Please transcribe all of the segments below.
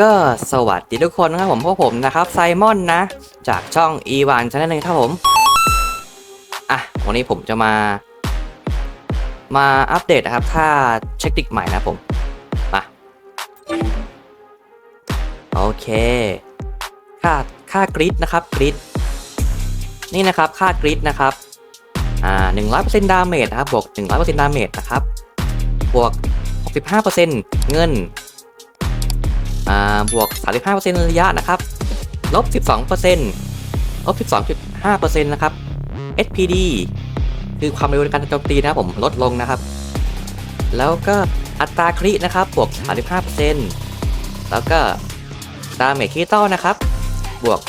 ก็สวัสดีทุกคนนะครับผมพวกผมนะครับไซมอนนะ จากช่อง e 1 Channel เลยครับผม อะ วันนี้ผมจะมา มาอัปเดตนะครับถ้าเช็คดิกใหม่นะผม มา โอเค ค่าค่ากริดนะครับกริดนี่นะครับค่ากริดนะครับอ่า100%ดาเมจนะครับบวก100%ดาเมจนะครับบวก65%เงินอ่า บวก 35%ระยะนะครับ ลบ 12%ลบ 12.5%นะครับ SPD คือความเร็วในการโจมตีนะครับผมลดลงนะครับ แล้วก็อัตราครินะครับ บวก 35%แล้วก็ดาเมจคริตอลนะครับ บวก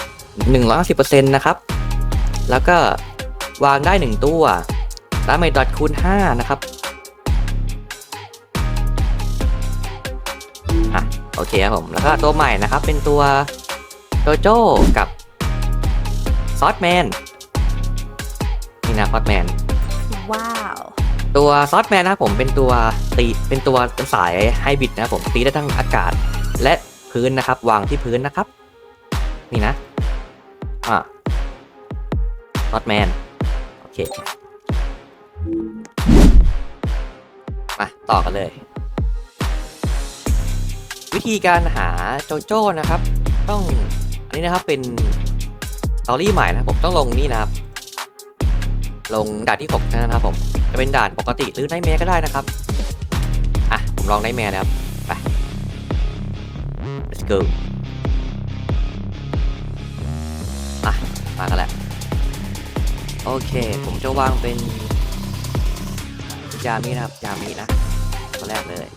150%นะครับ แล้วก็วางได้ 1 ตัวดาเมจดอทคูณ 5 นะครับ โอเคครับผมแล้วก็ตัวใหม่นะครับเป็นตัวโจโจ้กับซอสแมนนี่นะซอสแมนว้าวตัวซอสแมนนะครับผมเป็นตัวตีเป็นตัวเป็นสายไฮบริดนะครับผมตีได้ทั้งอากาศและพื้นนะครับ วางที่พื้นนะครับ นี่นะอะซอสแมนโอเคมาต่อกันเลย วิธีการหาโจโจ้นะครับ ต้องอันนี้นะครับเป็นสตอรี่ใหม่นะครับผมต้องลงนี่นะครับ ลงด่านที่6นะครับผมจะเป็นด่านปกติหรือไนแมร์ก็ได้นะครับอะผมลองไนแมร์นะครับไป let's go อะมากันแหละโอเค ผมจะวางเป็นยามินะครับยามินะตัวแรกเลย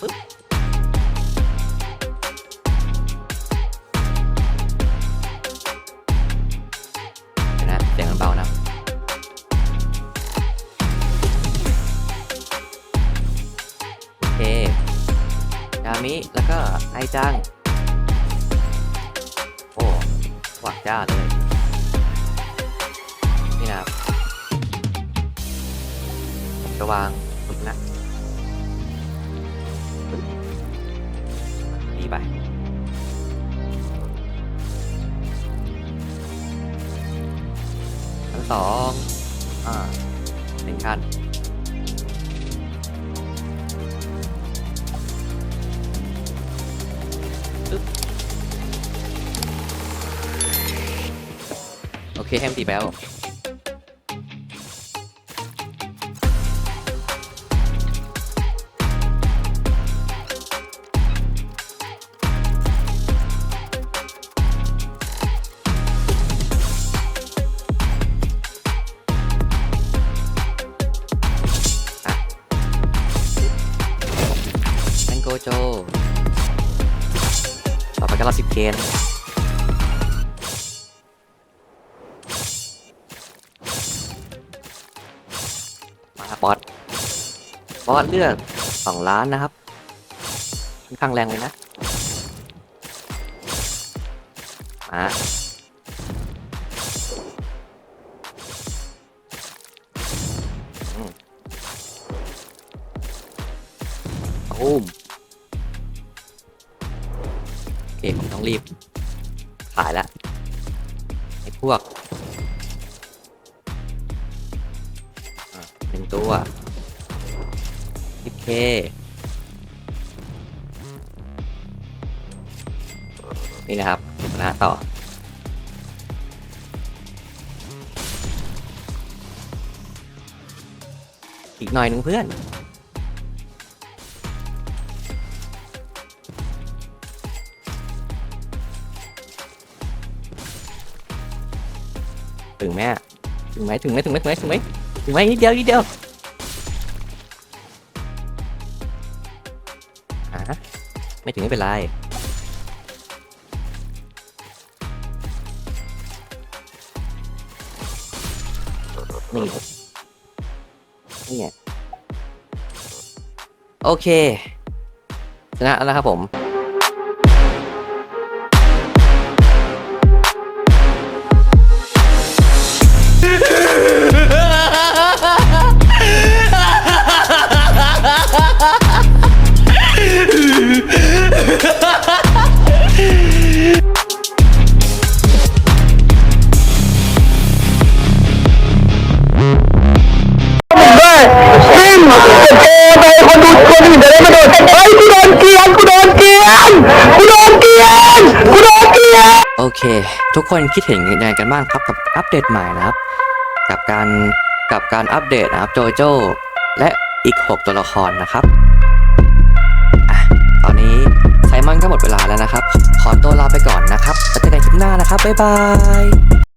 ปึ๊บ แล้วก็ไอจัง โอ้หวักจ้าเลย นี่นะครับผมจะวางปึ๊บนะดีไปทั้งสองอ่าหนึ่งขั้น โอเคแฮมตีไปแล้วอะแมงโกโจต่อไปก็รอสิบเกน บอสบอสเลือกสองล้านนะครับค่อนข้างแรงเลยนะมาอืมตูมโอเคผมต้องรีบ ขายละ ตัว 10k นี่นะครับนะต่อ อีกหน่อยหนึ่งเพื่อนถึงไหมถึงไหมถึงไหมถึงไหมถึงไหมถึงไหม ถึงไหมนิดเดียวนิดเดียวอะไม่ถึงไม่เป็นไรนี่นี่โอเคชนะแล้วครับผม ทุกคนคิดเห็นยังไงกันบ้างครับกับอัปเดตใหม่นะครับ กับการกับการอัปเดตนะครับโจโจและอีก 6 ตัวละครนะครับอะตอนนี้ไซมอนก็หมดเวลาแล้วนะครับ ขอตัวลาไปก่อนนะครับแล้วเจอกันคลิปหน้านะครับ บ๊ายบาย